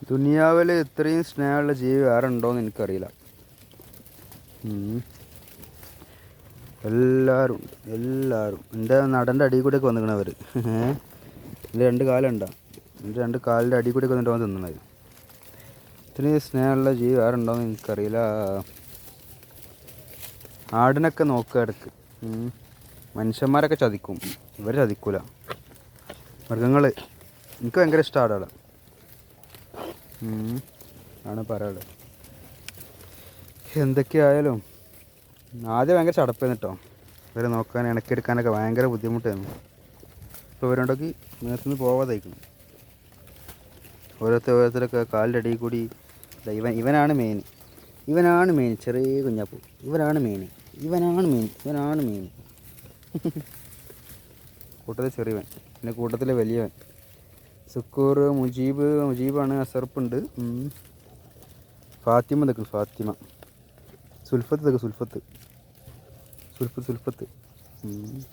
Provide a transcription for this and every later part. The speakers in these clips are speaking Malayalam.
ദുനിയാവിൽ ഇത്രയും സ്നേഹമുള്ള ജീവി വേറെ ഉണ്ടോയെന്ന് എനിക്കറിയില്ല. എല്ലാവരും എല്ലാവരും എന്റെ നടന്റെ അടിയിൽ കൂടെയൊക്കെ വന്നിക്കണവർ എന്റെ രണ്ട് കാലുണ്ടോ? എന്റെ രണ്ട് കാലിന്റെ അടിയിൽ കൂടെയൊക്കെ വന്നിട്ട് വന്ന് തിന്നണത്. ഇത്രയും സ്നേഹമുള്ള ജീവി വേറെ ഉണ്ടോയെന്ന് എനിക്കറിയില്ല. ആടിനൊക്കെ നോക്കുക ഇടയ്ക്ക്. മനുഷ്യന്മാരൊക്കെ ചതിക്കും. ഇവർ ചതിക്കൂല. മൃഗങ്ങൾ എനിക്ക് ഭയങ്കര ഇഷ്ടമാണ് ആടുകളെ. ആണ് പറയാനുള്ളത്. എന്തൊക്കെയായാലും ആദ്യം ഭയങ്കര ചടപ്പായിരുന്നു കേട്ടോ. ഇവരെ നോക്കാൻ ഇണക്കിയെടുക്കാനൊക്കെ ഭയങ്കര ബുദ്ധിമുട്ടായിരുന്നു. ഇപ്പോൾ ഇവരുണ്ടെങ്കിൽ നേരത്തുനിന്ന് പോവാതായിരിക്കുന്നു ഓരോരുത്തർ ഓരോരുത്തരൊക്കെ കാലിന്റെ അടിയിൽ കൂടി ഇവൻ ഇവനാണ് മെയിൻ ഇവനാണ് മെയിൻ ചെറിയ കുഞ്ഞാപ്പൂ. ഇവനാണ് മെയിൻ ഇവനാണ് മെയിൻ ഇവനാണ് മെയിൻ കൂട്ടത്തിൽ ചെറിയവൻ. പിന്നെ കൂട്ടത്തിലെ വലിയവൻ. സുക്കൂർ മുജീബ് മുജീബാണ് അസർപ്പുണ്ട്. ഫാത്തിമ നിൽക്കുന്നു ഫാത്തിമ. സുൽഫത്ത് നിൽക്കും സുൽഫത്ത്. സുൽഫത്ത് സുൽഫത്ത്.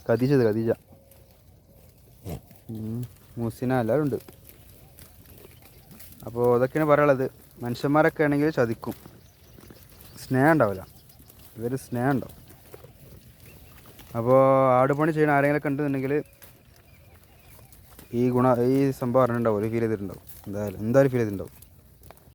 ഖദീജ ഖദീജ. മുസിന എല്ലാവരും ഉണ്ട്. അപ്പോൾ അതൊക്കെയാണ് പറയാനുള്ളത്. മനുഷ്യന്മാരൊക്കെ ആണെങ്കിൽ ചതിക്കും. സ്നേഹം ഉണ്ടാവില്ല. ഇവർ സ്നേഹം ഉണ്ടാവും. അപ്പോൾ ആടുപണി ചെയ്യുന്ന ആരെങ്കിലും കണ്ടെന്നുണ്ടെങ്കിൽ ഈ ഗുണ ഈ സംഭവം അറിഞ്ഞിട്ടുണ്ടാവും ഫീൽ ചെയ്തിട്ടുണ്ടാവും. എന്തായാലും എന്തായാലും ഫീൽ ചെയ്തിട്ടുണ്ടാവും.